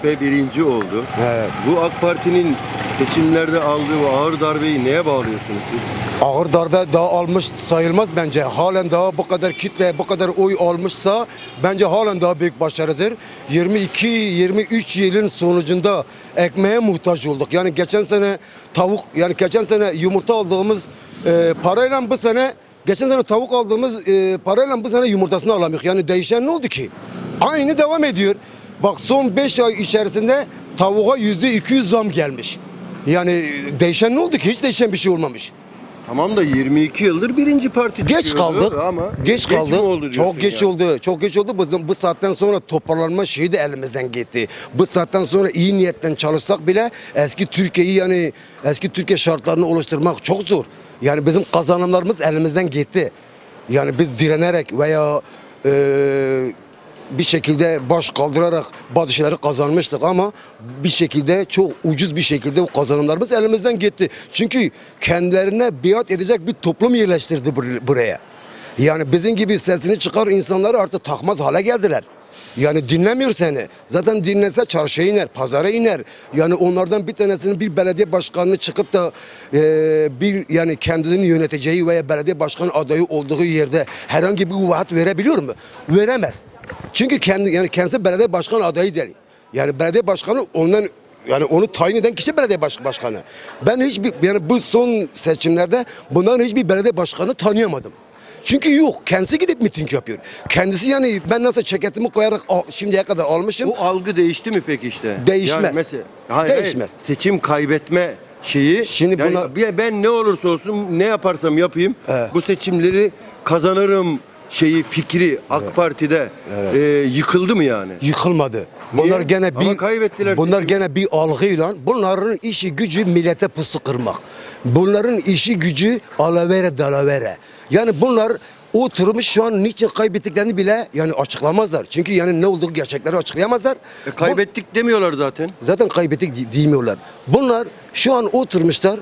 CHP birinci oldu. Evet. Bu AK Parti'nin seçimlerde aldığı bu ağır darbeyi neye bağlıyorsunuz siz? Ağır darbe daha almış sayılmaz bence. Halen daha bu kadar kitle, bu kadar oy almışsa bence halen daha büyük başarıdır. 22-23 yılın sonucunda ekmeğe muhtaç olduk. Yani geçen sene tavuk, yani geçen sene yumurta aldığımız e, parayla bu sene Geçen sene tavuk aldığımız e, parayla bu sene yumurtasını alamıyoruz. Yani değişen ne oldu ki? Aynı devam ediyor. Bak son 5 ay içerisinde tavuğa yüzde 200 zam gelmiş. Yani değişen ne oldu ki? Hiç değişen bir şey olmamış. Tamam da 22 yıldır birinci parti Geç çıkıyordu kaldık. ama geç mi kaldık. oldu diyorsun çok geç yani? oldu. Çok geç oldu. Bu, bu saatten sonra toparlanma şeyi de elimizden gitti. Bu saatten sonra iyi niyetten çalışsak bile eski Türkiye'yi yani eski Türkiye şartlarını oluşturmak çok zor. Yani bizim kazanımlarımız elimizden gitti. Yani biz direnerek veya eee bir şekilde baş kaldırarak bazı şeyleri kazanmıştık ama bir şekilde çok ucuz bir şekilde o kazanımlarımız elimizden gitti. Çünkü kendilerine biat edecek bir toplum yerleştirdi bur- buraya. Yani bizim gibi sesini çıkar insanları artık takmaz hale geldiler. Yani dinlemiyor seni. Zaten dinlese çarşıya iner, pazara iner. Yani onlardan bir tanesinin bir belediye başkanını çıkıp da eee, bir yani kendini yöneteceği veya belediye başkanı adayı olduğu yerde herhangi bir vaat verebiliyor mu? Veremez. Çünkü kendi yani kendisi belediye başkanı adayı değil. Yani belediye başkanı ondan yani onu tayin eden kişi belediye baş- başkanı. Ben hiçbir yani bu son seçimlerde bundan hiçbir belediye başkanı tanıyamadım. Çünkü yok. Kendisi gidip miting yapıyor. Kendisi yani ben nasıl ceketimi koyarak al- şimdiye kadar almışım. Bu algı değişti mi peki işte? Değişmez. Yani mesela, hayır, Değişmez. Hayır, seçim kaybetme şeyi. Şimdi yani buna- bir- ben ne olursa olsun ne yaparsam yapayım Evet. bu seçimleri kazanırım şeyi fikri AK. Parti'de Evet. e, yıkıldı mı yani? yıkılmadı. Niye? Bunlar gene Ama bir kaybettiler Bunlar seçimi. gene bir algıyla bunların işi gücü millete pusu kırmak. Bunların işi gücü alavere dalavere. Yani bunlar oturmuş şu an niçin kaybettiklerini bile yani açıklamazlar. Çünkü yani ne olduğu gerçekleri açıklayamazlar. E, kaybettik demiyorlar zaten. zaten kaybettik demiyorlar. Bunlar şu an oturmuşlar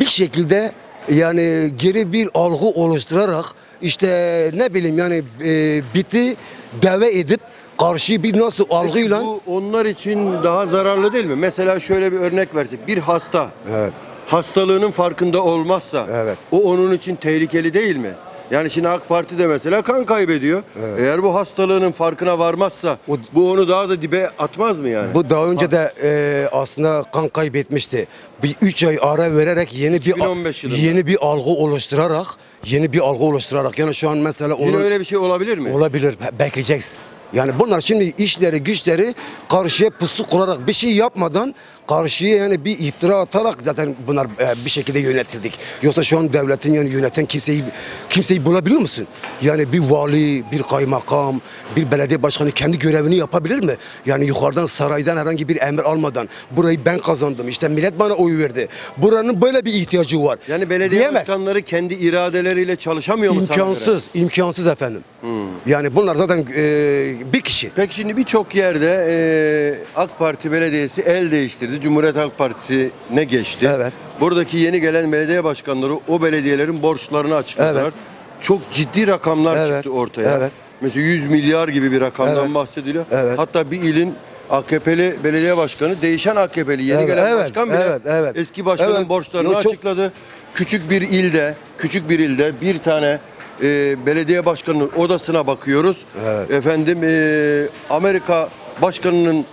bir şekilde yani geri bir algı oluşturarak işte ne bileyim yani e, biti deve edip karşı bir nasıl algıyla Bu onlar için daha zararlı değil mi? Mesela şöyle bir örnek versek. Bir hasta Evet. Hastalığının farkında olmazsa Evet. o onun için tehlikeli değil mi? Yani şimdi AK Parti de mesela kan kaybediyor. Evet. Eğer bu hastalığının farkına varmazsa O- bu onu daha da dibe atmaz mı yani? Bu daha önce de e, aslında kan kaybetmişti. Bir 3 ay ara vererek yeni bir 2015 yılında. yeni bir algı oluşturarak yeni bir algı oluşturarak yani şu an mesela Yine onun öyle bir şey olabilir mi? olabilir Be- bekleyeceksin. Yani bunlar şimdi işleri güçleri karşıya pusu kurarak bir şey yapmadan karşıya yani bir iftira atarak zaten bunlar e, bir şekilde yönetildik. Yoksa şu an devletin yani yöneten kimseyi kimseyi bulabiliyor musun? Yani bir vali, bir kaymakam, bir belediye başkanı kendi görevini yapabilir mi? Yani yukarıdan saraydan herhangi bir emir almadan burayı ben kazandım. işte millet bana oy verdi. Buranın böyle bir ihtiyacı var. Yani belediye Diyemez. başkanları kendi iradeleriyle çalışamıyor mu? İmkansız, imkansız efendim. Hmm. Yani bunlar zaten e, bir kişi. Peki şimdi birçok yerde e, AK Parti belediyesi el değiştirdi. Cumhuriyet Halk Partisi'ne geçti. Evet. Buradaki yeni gelen belediye başkanları o belediyelerin borçlarını açıkladılar. Evet. Çok ciddi rakamlar Evet. çıktı ortaya. Evet. Mesela 100 milyar gibi bir rakamdan Evet. bahsediliyor. Evet. Hatta bir ilin AKP'li belediye başkanı, değişen AKP'li yeni Evet, gelen evet, başkan bile evet, evet. eski başkanın Evet. borçlarını Yo, çok- açıkladı. Küçük bir ilde, küçük bir ilde bir tane e, belediye başkanının odasına bakıyoruz. Evet. Efendim e, Amerika başkanının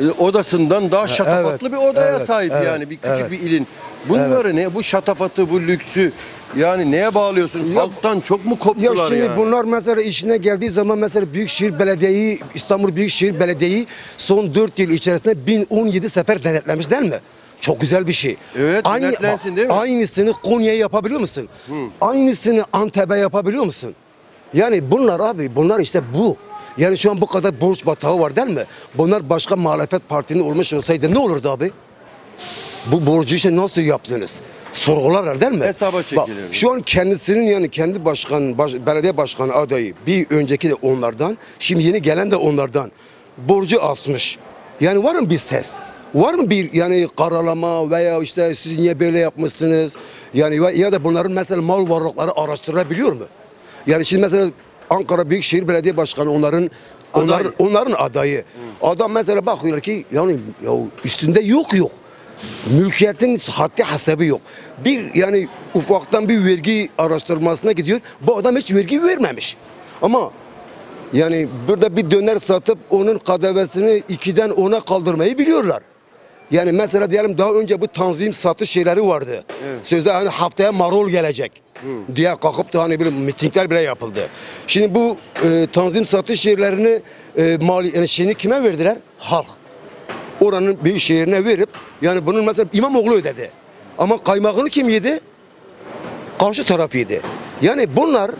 e, odasından daha şatafatlı bir odaya evet, sahip evet, yani bir küçük evet. bir ilin. Bunları ne bu şatafatı bu lüksü yani neye bağlıyorsunuz? Ya- Halktan çok mu Ya koptular şimdi yani? bunlar mesela işine geldiği zaman mesela Büyükşehir Belediye'yi, İstanbul Büyükşehir Belediye'yi son 4 yıl içerisinde 1017 sefer denetlemiş değil mi? Çok güzel bir şey. Evet, denetlensin değil mi? Aynısını Konya'ya yapabiliyor musun? Hı. Aynısını Antep'e yapabiliyor musun? Yani bunlar abi bunlar işte bu. Yani şu an bu kadar borç batağı var değil mi? Bunlar başka muhalefet partinin olmuş olsaydı ne olurdu abi? Bu borcu işte nasıl yaptınız? Sorgularlar değil mi? Hesaba Bak, çekilirdi. şu an kendisinin yani kendi başkan, baş- belediye başkanı adayı bir önceki de onlardan, şimdi yeni gelen de onlardan borcu asmış. Yani var mı bir ses? Var mı bir yani karalama veya işte siz niye böyle yapmışsınız? Yani ya da bunların mesela mal varlıkları araştırabiliyor mu? Yani şimdi mesela Ankara Büyükşehir Belediye Başkanı onların Aday. Onların, onların adayı. Adam mesela bakıyorlar ki yani ya üstünde yok yok. Mülkiyetin haddi hesabı yok. Bir yani ufaktan bir vergi araştırmasına gidiyor. Bu adam hiç vergi vermemiş. Ama yani burada bir döner satıp onun kadevesini ikiden ona kaldırmayı biliyorlar. Yani mesela diyelim daha önce bu tanzim satış şeyleri vardı. Evet. Sözde hani haftaya marul gelecek diye kalkıp da hani bir mitingler bile yapıldı. Şimdi bu e, tanzim satış yerlerini e, mali yani şeyini kime verdiler? Halk. Oranın bir şehrine verip yani bunun mesela İmamoğlu ödedi. Ama kaymağını kim yedi? karşı taraf yedi. Yani bunlar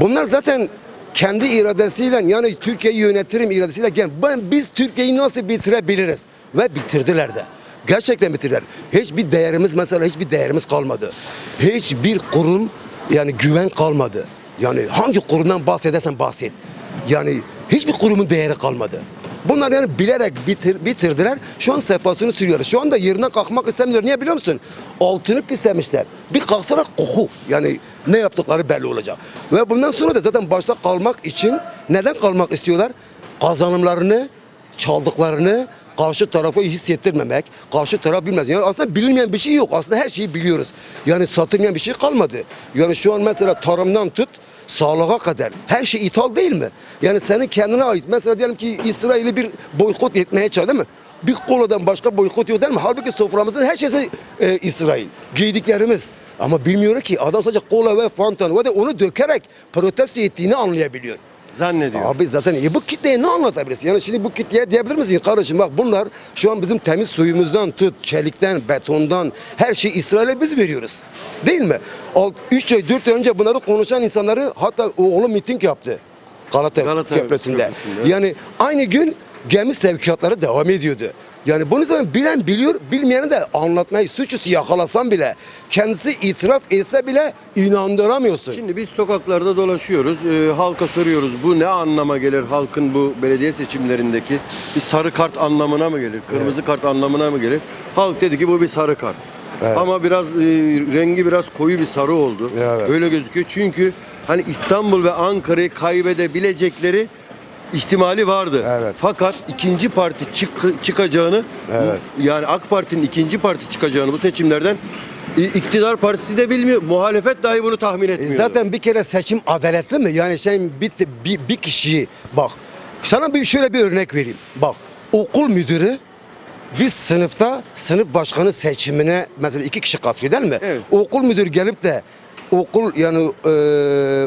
bunlar zaten kendi iradesiyle yani Türkiye'yi yönetirim iradesiyle gel. Ben biz Türkiye'yi nasıl bitirebiliriz ve bitirdiler de. Gerçekten bitirdiler. Hiçbir değerimiz mesela hiçbir değerimiz kalmadı. Hiçbir kurum yani güven kalmadı. Yani hangi kurumdan bahsedersen bahset. Yani hiçbir kurumun değeri kalmadı. Bunlar yani bilerek bitir, bitirdiler. Şu an sefasını sürüyorlar. Şu anda yerine kalkmak istemiyorlar. Niye biliyor musun? Altını pislemişler. Bir kalksalar koku. Yani ne yaptıkları belli olacak. Ve bundan sonra da zaten başta kalmak için neden kalmak istiyorlar? Kazanımlarını, çaldıklarını karşı tarafı hissettirmemek, karşı taraf bilmez. Yani aslında bilinmeyen bir şey yok. Aslında her şeyi biliyoruz. Yani satılmayan bir şey kalmadı. Yani şu an mesela tarımdan tut, sağlığa kadar her şey ithal değil mi? Yani senin kendine ait. Mesela diyelim ki İsrail'i bir boykot etmeye çalışıyor değil mi? Bir koladan başka boykot yok değil mi? Halbuki soframızın her şeysi e, İsrail. Giydiklerimiz. Ama bilmiyor ki adam sadece kola ve fanta ve de onu dökerek protesto ettiğini anlayabiliyor. Zannediyor. Abi zaten e, bu kitleye ne anlatabilirsin? Yani şimdi bu kitleye diyebilir misin kardeşim bak bunlar şu an bizim temiz suyumuzdan tut, çelikten, betondan her şeyi İsrail'e biz veriyoruz. Değil mi? 3 ay 4 ay önce bunları konuşan insanları hatta oğlu miting yaptı. Galata, Galata Köprüsü'nde. Köprüsü'nde. Yani aynı gün gemi sevkiyatları devam ediyordu. Yani bunu zaten bilen biliyor, bilmeyeni de anlatmayı suçüstü yakalasan bile, kendisi itiraf etse bile inandıramıyorsun. Şimdi biz sokaklarda dolaşıyoruz. Ee, halka soruyoruz. Bu ne anlama gelir halkın bu belediye seçimlerindeki? Bir sarı kart anlamına mı gelir? Kırmızı kart anlamına mı gelir? Halk dedi ki bu bir sarı kart. Evet. Ama biraz e, rengi biraz koyu bir sarı oldu. Evet. Öyle gözüküyor. Çünkü hani İstanbul ve Ankara'yı kaybedebilecekleri ihtimali vardı. Evet. Fakat ikinci parti çık- çıkacağını Evet. yani AK Parti'nin ikinci parti çıkacağını bu seçimlerden iktidar partisi de bilmiyor. Muhalefet dahi bunu tahmin E etmiyor. Zaten bir kere seçim adaletli mi? Yani şey bir, bir, bir kişiyi bak sana bir şöyle bir örnek vereyim. Bak okul müdürü biz sınıfta sınıf başkanı seçimine mesela iki kişi katılıyor değil mi? Evet. Okul müdürü gelip de okul yani e,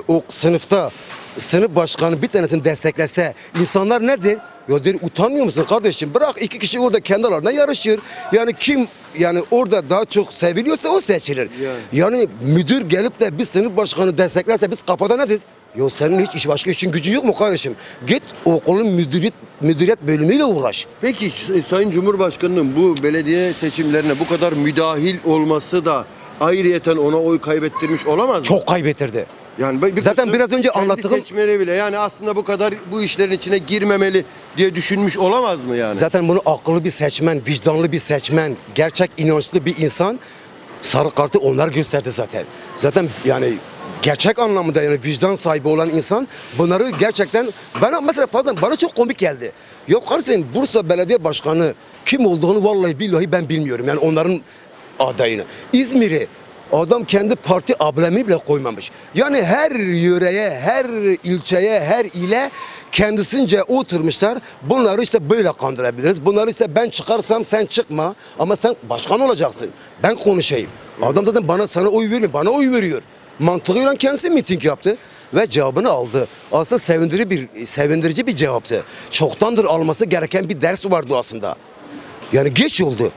o sınıfta sınıf başkanı bir tanesini desteklese insanlar ne der? Ya der utanmıyor musun kardeşim? Bırak iki kişi orada kendi aralarında yarışıyor. Yani kim yani orada daha çok seviliyorsa o seçilir. Yani. Yani müdür gelip de bir sınıf başkanı desteklerse biz kapıda ne deriz? Yo senin hiç iş başka için gücün yok mu kardeşim? Git okulun müdüriyet, müdüriyet bölümüyle uğraş. Peki Ş- Sayın Cumhurbaşkanı'nın bu belediye seçimlerine bu kadar müdahil olması da ayrıyeten ona oy kaybettirmiş olamaz mı? Çok kaybettirdi. Yani bir Zaten biraz önce kendi anlattığım- seçmeni bile yani aslında bu kadar bu işlerin içine girmemeli diye düşünmüş olamaz mı yani? Zaten bunu akıllı bir seçmen, vicdanlı bir seçmen, gerçek inançlı bir insan sarı kartı onlar gösterdi zaten. Zaten yani gerçek anlamda yani vicdan sahibi olan insan bunları gerçekten bana mesela bazen bana çok komik geldi. Yok kardeşim Bursa Belediye Başkanı kim olduğunu vallahi billahi ben bilmiyorum. Yani onların adayını. İzmir'i adam kendi parti ablemi bile koymamış. Yani her yöreye, her ilçeye, her ile kendisince oturmuşlar. Bunları işte böyle kandırabiliriz. Bunları işte ben çıkarsam sen çıkma ama sen başkan olacaksın. Ben konuşayım. Adam zaten bana sana oy vermiyor. Bana oy veriyor. Mantığıyla kendisi miting yaptı ve cevabını aldı. Aslında sevindirici bir sevindirici bir cevaptı. Çoktandır alması gereken bir ders vardı aslında. Yani geç oldu.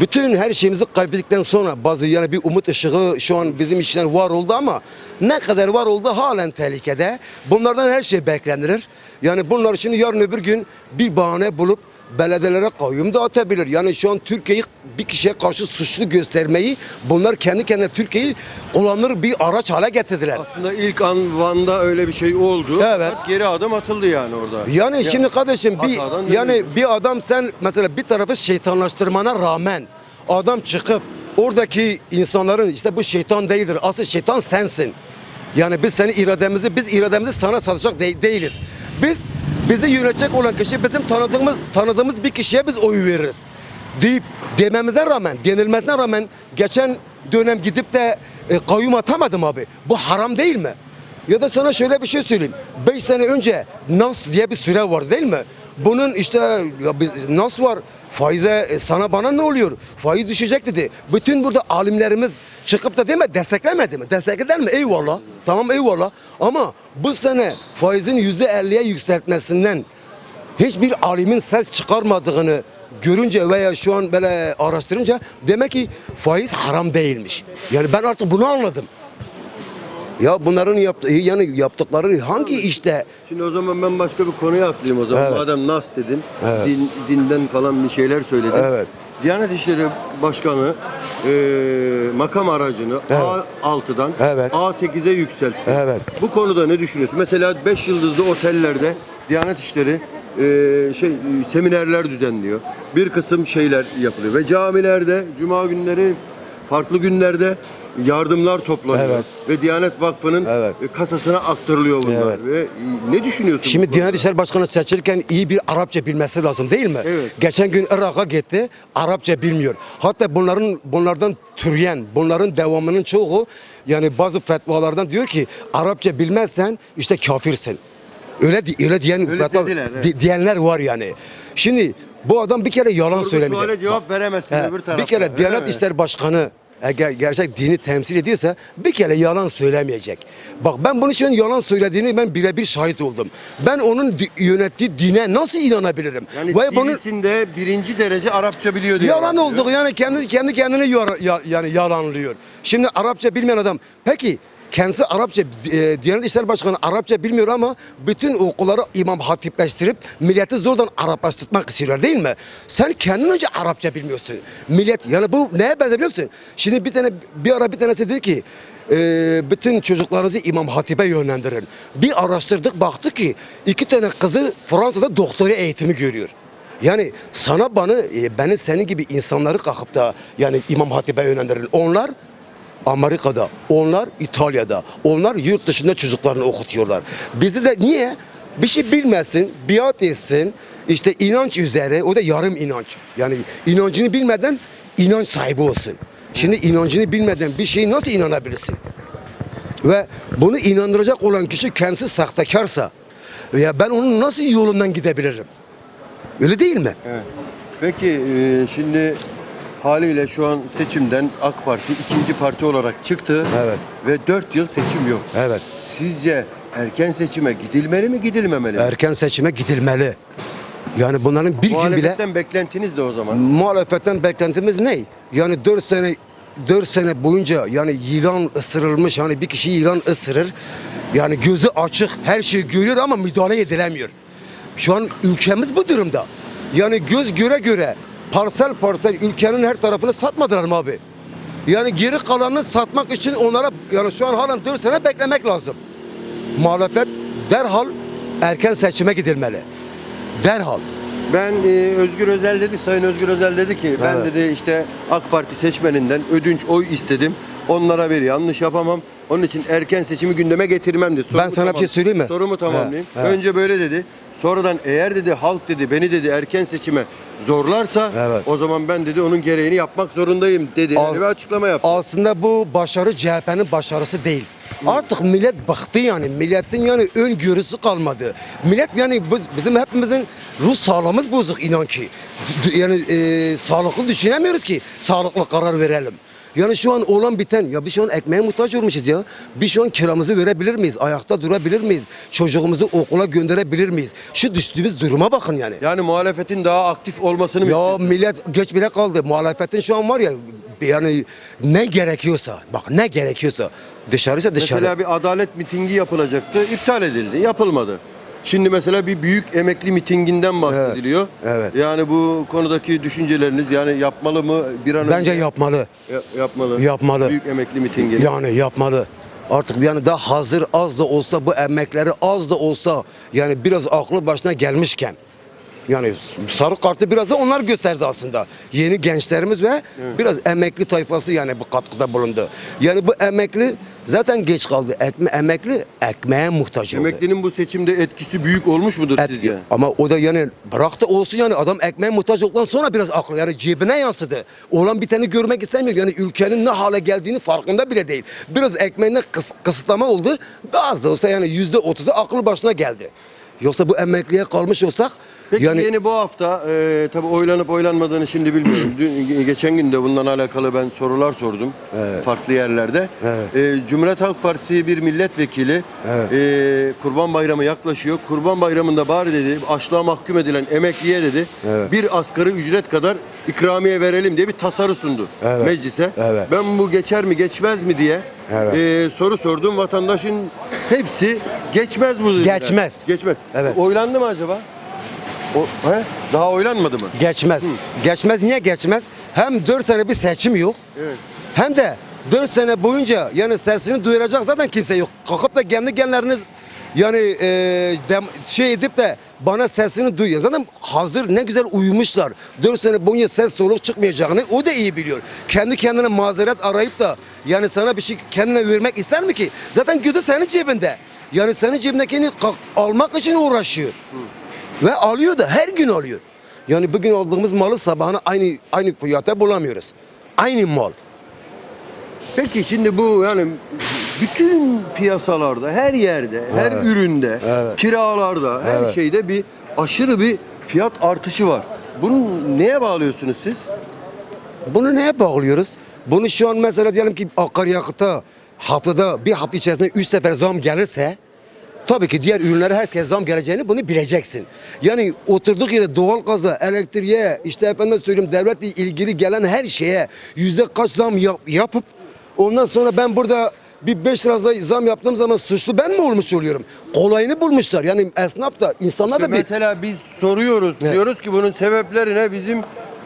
Bütün her şeyimizi kaybettikten sonra bazı yani bir umut ışığı şu an bizim içinden var oldu ama ne kadar var oldu halen tehlikede. Bunlardan her şey beklenir. Yani bunlar şimdi yarın öbür gün bir bahane bulup belediyelere kayyum da atabilir. Yani şu an Türkiye'yi bir kişiye karşı suçlu göstermeyi bunlar kendi kendine Türkiye'yi kullanır bir araç hale getirdiler. Aslında ilk an Van'da öyle bir şey oldu. Evet. Fakat Geri adım atıldı yani orada. Yani Ya- şimdi kardeşim bir yani dönüyor. bir adam sen mesela bir tarafı şeytanlaştırmana rağmen adam çıkıp oradaki insanların işte bu şeytan değildir. Asıl şeytan sensin. Yani biz senin irademizi biz irademizi sana satacak de- değiliz. Biz bizi yönetecek olan kişi bizim tanıdığımız tanıdığımız bir kişiye biz oy veririz. Deyip dememize rağmen, denilmesine rağmen geçen dönem gidip de e, kayyum atamadım abi. Bu haram değil mi? Ya da sana şöyle bir şey söyleyeyim. 5 sene önce Nas diye bir süre var değil mi? Bunun işte ya biz, Nas var. Faize e, sana bana ne oluyor? Faiz düşecek dedi. Bütün burada alimlerimiz çıkıp da değil mi desteklemedi mi? Destekleder mi? Eyvallah. Tamam eyvallah. Ama bu sene faizin yüzde elliye yükseltmesinden hiçbir alimin ses çıkarmadığını görünce veya şu an böyle araştırınca demek ki faiz haram değilmiş. Yani ben artık bunu anladım. Ya bunların yaptığı yani yaptıkları hangi işte Şimdi o zaman ben başka bir konuya atlayayım o zaman. Evet. Madem Nas dedin, Evet. din, dinden falan bir şeyler söyledin. Evet. Diyanet İşleri Başkanı e, makam aracını Evet. A6'dan Evet. A8'e yükseltti. Evet. Bu konuda ne düşünüyorsun? Mesela 5 yıldızlı otellerde Diyanet İşleri e, şey e, seminerler düzenliyor. Bir kısım şeyler yapılıyor ve camilerde cuma günleri farklı günlerde yardımlar toplanıyor Evet. ve Diyanet Vakfı'nın Evet. e, kasasına aktarılıyor bunlar. Evet. Ve ne düşünüyorsun? Şimdi Diyanet? İşleri Başkanı seçilirken iyi bir Arapça bilmesi lazım değil mi? Evet. Geçen gün Irak'a gitti, Arapça bilmiyor. Hatta bunların bunlardan türeyen, bunların devamının çoğu yani bazı fetvalardan diyor ki Arapça bilmezsen işte kafirsin. Öyle öyle diyen Öyle fetva- dediler, evet. di- diyenler var yani. Şimdi bu adam bir kere yalan Sorgu söylemeyecek. suale cevap veremezsin He, öbür tarafta. bir kere Diyanet? İşleri Başkanı eğer gerçek dini temsil ediyorsa bir kere yalan söylemeyecek. Bak ben bunu şu an yalan söylediğini ben birebir şahit oldum. Ben onun yönettiği dine nasıl inanabilirim? Yani Ve bunun CV'sinde birinci derece Arapça biliyor diye. yalan olduğu yani kendi kendi kendini yara- ya- yani yalanlıyor. Şimdi Arapça bilmeyen adam peki kendisi Arapça e, Diyanet İşleri Başkanı Arapça bilmiyor ama bütün okulları imam hatipleştirip milleti zordan Araplaştırmak istiyorlar değil mi? Sen kendin önce Arapça bilmiyorsun. Millet yani bu neye benzer biliyor musun? Şimdi bir tane bir ara bir tanesi dedi ki e, bütün çocuklarınızı İmam Hatip'e yönlendirin. Bir araştırdık baktık ki iki tane kızı Fransa'da doktora eğitimi görüyor. Yani sana bana e, beni senin gibi insanları kalkıp da yani İmam Hatip'e yönlendirin. Onlar Amerika'da, onlar İtalya'da, onlar yurt dışında çocuklarını okutuyorlar. Bizi de niye? Bir şey bilmesin, biat etsin, işte inanç üzere, o da yarım inanç. Yani inancını bilmeden inanç sahibi olsun. Şimdi inancını bilmeden bir şeye nasıl inanabilirsin? Ve bunu inandıracak olan kişi kendisi sahtekarsa, ya ben onun nasıl yolundan gidebilirim? Öyle değil mi? Evet. Peki e, şimdi haliyle şu an seçimden AK Parti ikinci parti olarak çıktı Evet, ve 4 yıl seçim yok. evet. Sizce erken seçime gidilmeli mi gidilmemeli mi? Erken seçime gidilmeli. Yani bunların bir gün bile Muhalefetten beklentiniz de o zaman. muhalefetten beklentimiz ne? Yani 4 sene 4 sene boyunca yani yılan ısırılmış hani bir kişi yılan ısırır. Yani gözü açık her şeyi görüyor ama müdahale edilemiyor. Şu an ülkemiz bu durumda. Yani göz göre göre parsel parsel ülkenin her tarafını satmadılar mı abi? Yani geri kalanını satmak için onlara yani şu an halen 4 sene beklemek lazım. Muhalefet derhal erken seçime gidilmeli. Derhal. Ben e, Özgür Özel dedi, Sayın Özgür Özel dedi ki ben Evet. dedi işte AK Parti seçmeninden ödünç oy istedim. Onlara bir yanlış yapamam. Onun için erken seçimi gündeme getirmem dedi. Ben sana bir şey söyleyeyim mi? Sorumu tamamlayayım. He, he. Önce böyle dedi. Sonradan eğer dedi halk dedi beni dedi erken seçime zorlarsa Evet. o zaman ben dedi onun gereğini yapmak zorundayım dedi. Yani bir açıklama yaptı. Aslında bu başarı CHP'nin başarısı değil. Artık millet bıktı yani. Milletin yani öngörüsü kalmadı. Millet yani biz, bizim hepimizin ruh sağlığımız bozuk inan ki. Yani e, sağlıklı düşünemiyoruz ki sağlıklı karar verelim. Yani şu an olan biten ya biz şu an ekmeğe muhtaç olmuşuz ya. Biz şu an kiramızı verebilir miyiz? Ayakta durabilir miyiz? Çocuğumuzu okula gönderebilir miyiz? Şu düştüğümüz duruma bakın yani. Yani muhalefetin daha aktif olmasını Ya millet geç bile kaldı. Muhalefetin şu an var ya yani ne gerekiyorsa bak ne gerekiyorsa dışarıysa dışarı. Mesela bir adalet mitingi yapılacaktı. iptal edildi. Yapılmadı. Şimdi mesela bir büyük emekli mitinginden bahsediliyor. Evet. Yani bu konudaki düşünceleriniz yani yapmalı mı bir an Bence önce yapmalı. Ya- yapmalı. Yapmalı. Büyük emekli mitingini. Yani yapmalı. Artık yani daha hazır az da olsa bu emekleri az da olsa yani biraz aklı başına gelmişken Yani sarı kartı biraz da onlar gösterdi aslında. Yeni gençlerimiz ve Evet. biraz emekli tayfası yani bu katkıda bulundu. Yani bu emekli zaten geç kaldı. Ekme, emekli ekmeğe muhtaç oldu. Emeklinin bu seçimde etkisi büyük olmuş mudur Et- sizce? Ama o da yani bırak da olsun yani adam ekmeğe muhtaç olduktan sonra biraz aklı yani cebine yansıdı. Olan biteni görmek istemiyor. Yani ülkenin ne hale geldiğini farkında bile değil. Biraz ekmeğine kıs- kısıtlama oldu. Az da olsa yani yüzde otuzu aklı başına geldi. Yoksa bu emekliye kalmış olsak Peki yani yeni bu hafta e, tabii oylanıp oylanmadığını şimdi bilmiyorum. Dün, geçen gün de bundan alakalı ben sorular sordum Evet. farklı yerlerde. Evet. E, Cumhuriyet Halk Partisi bir milletvekili Evet. e, Kurban Bayramı yaklaşıyor. Kurban Bayramı'nda bari dedi açlığa mahkum edilen emekliye dedi Evet. bir asgari ücret kadar ikramiye verelim diye bir tasarı sundu Evet. meclise. Evet. Ben bu geçer mi geçmez mi diye Evet. e, soru sordum. Vatandaşın hepsi geçmez bu dediler. Geçmez. Geçmez. Evet. Oylandı mı acaba? O, he? Daha oylanmadı mı? geçmez. Hı. Geçmez niye geçmez? Hem 4 sene bir seçim yok. Evet. Hem de 4 sene boyunca yani sesini duyuracak zaten kimse yok. Kalkıp da kendi genleriniz yani e, dem- şey edip de bana sesini duyuyor. Zaten hazır ne güzel uyumuşlar. 4 sene boyunca ses soluk çıkmayacağını o da iyi biliyor. Kendi kendine mazeret arayıp da yani sana bir şey kendine vermek ister mi ki? Zaten gözü senin cebinde. Yani senin cebindekini almak için uğraşıyor. Ve alıyor da her gün alıyor. Yani bugün aldığımız malı sabahına aynı aynı fiyata bulamıyoruz. Aynı mal. Peki şimdi bu yani bütün piyasalarda, her yerde, her Evet. üründe, Evet. kiralarda, her Evet. şeyde bir aşırı bir fiyat artışı var. Bunu neye bağlıyorsunuz siz? Bunu neye bağlıyoruz? Bunu şu an mesela diyelim ki akaryakıta haftada bir hafta içerisinde 3 sefer zam gelirse tabii ki diğer ürünlere herkes zam geleceğini bunu bileceksin. Yani oturduk yerde doğal gaza, elektriğe, işte efendim söyleyeyim devletle ilgili gelen her şeye yüzde kaç zam yap- yapıp ondan sonra ben burada bir 5 lira zam yaptığım zaman suçlu ben mi olmuş oluyorum? Kolayını bulmuşlar. Yani esnaf da insanlar da bir mesela biz soruyoruz, Evet. diyoruz ki bunun sebepleri ne? Bizim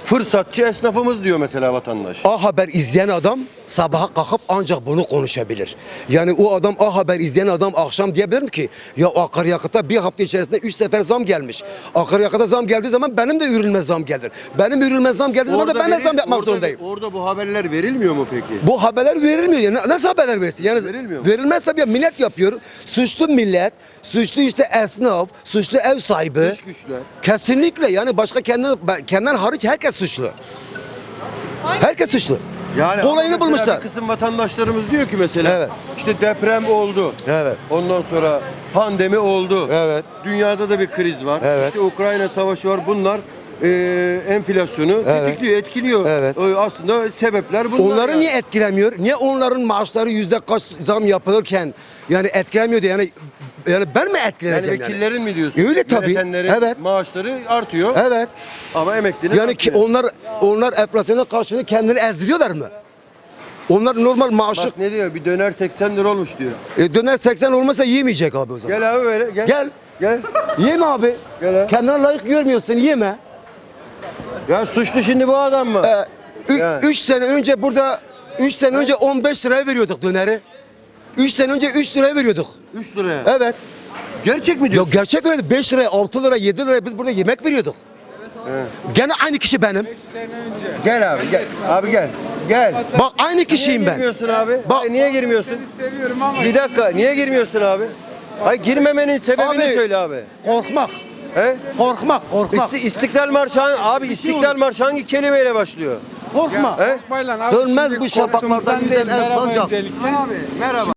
fırsatçı esnafımız diyor mesela vatandaş. A Haber izleyen adam sabaha kalkıp ancak bunu konuşabilir. Yani o adam A Haber izleyen adam akşam diyebilir mi ki ya akaryakıta bir hafta içerisinde 3 sefer zam gelmiş. Akaryakıta zam geldiği zaman benim de ürünme zam gelir. Benim ürünme zam geldiği zaman da ben de zam yapmak orada- zorundayım. Orada bu haberler verilmiyor mu peki? Bu haberler verilmiyor. Yani nasıl haberler versin? Yani Verilmiyor mu? verilmez tabii ya millet yapıyor. Suçlu millet, suçlu işte esnaf, suçlu ev sahibi. Dış güçler. Kesinlikle yani başka kendinden, kendinden hariç herkes suçlu. Herkes suçlu. Yani Kolayını mesela bulmuşlar. Bir kısım vatandaşlarımız diyor ki mesela Evet. işte deprem oldu. Evet. Ondan sonra pandemi oldu. Evet. Dünyada da bir kriz var. Evet. İşte Ukrayna savaşı var. Bunlar e, enflasyonu Evet. tetikliyor, etkiliyor. Evet. E, aslında sebepler bunlar. Onları yani. niye etkilemiyor? Niye onların maaşları yüzde kaç zam yapılırken yani etkilemiyor diye yani yani ben mi etkileneceğim yani? vekillerin mi diyorsun? Öyle tabii. Yönetenlerin Evet. maaşları artıyor Evet. ama emeklinin Yani ki artmıyor. onlar onlar enflasyona karşını kendini ezdiriyorlar mı? Onlar normal maaşı Bak ne diyor? Bir döner 80 lira olmuş diyor. e, döner 80 olmasa yiyemeyecek abi o zaman. Gel abi böyle gel. Gel. Gel. Yeme abi. Gel abi. Kendine layık görmüyorsun yeme. Ya suçlu şimdi bu adam mı? Ee, ü- Yani. sene önce burada 3 sene önce 15 liraya veriyorduk döneri. 3 sene önce 3 liraya veriyorduk. 3 liraya. Evet. Gerçek mi diyorsun? gerçek öyle 5 liraya, 6 liraya, 7 liraya biz burada yemek veriyorduk. Evet. Gene aynı kişi benim. Gel abi gel. Abi gel. Gel. Bak aynı kişiyim niye ben. girmiyorsun abi? Bak- Hayır, niye girmiyorsun? Seni seviyorum ama Bir dakika. Niye girmiyorsun abi? Hayır girmemenin sebebini Abi- söyle abi. Korkmak. He? Korkmak, korkmak. İsti- İstiklal Marşı hangi- abi İstiklal Marşı hangi kelimeyle başlıyor? Korkma. He? Bakmayla abi Sönmez şimdi bu şafaklarda korktuğumuzdan güzel değil, el merhaba sancak. öncelikle. Abi merhaba.